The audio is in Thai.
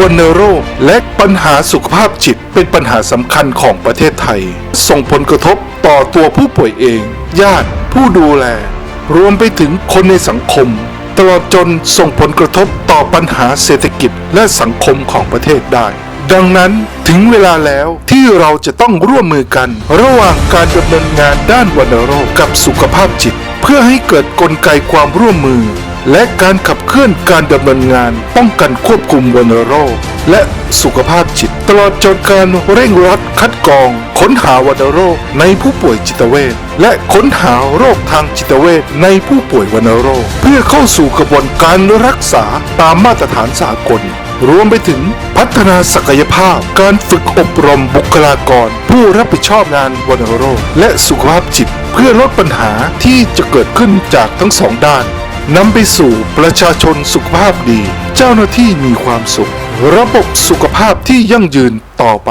วัณโรค และปัญหาสุขภาพจิตเป็นปัญหาสำคัญของประเทศไทย ส่งผลกระทบต่อตัวผู้ป่วยเอง ญาติ ผู้ดูแล รวมไปถึงคนในสังคม ตลอดจนส่งผลกระทบต่อปัญหาเศรษฐกิจและสังคมของประเทศได้ ดังนั้นถึงเวลาแล้วที่เราจะต้องร่วมมือกัน ระหว่างการดำเนินงานด้านวัณโรคกับสุขภาพจิต เพื่อให้เกิดกลไกความร่วมมือ และการขับเคลื่อนการดำเนินงาน ป้องกันควบคุมวัณโรค และสุขภาพจิต ตลอดจนการเร่งรัดคัดกรอง ค้นหาวัณโรคในผู้ป่วยจิตเวชและค้นหาโรคทางจิตเวชในผู้ป่วยวัณโรค เพื่อเข้าสู่กระบวนการรักษาตามมาตรฐานสากล รวมไปถึงพัฒนาศักยภาพ การฝึกอบรมบุคลากร ผู้รับผิดชอบงานวัณโรค และสุขภาพจิต เพื่อลดปัญหาที่จะเกิดขึ้นจากทั้งสองด้าน นำไปสู่ประชาชนสุขภาพดี เจ้าหน้าที่มีความสุข ระบบสุขภาพที่ยั่งยืนต่อไป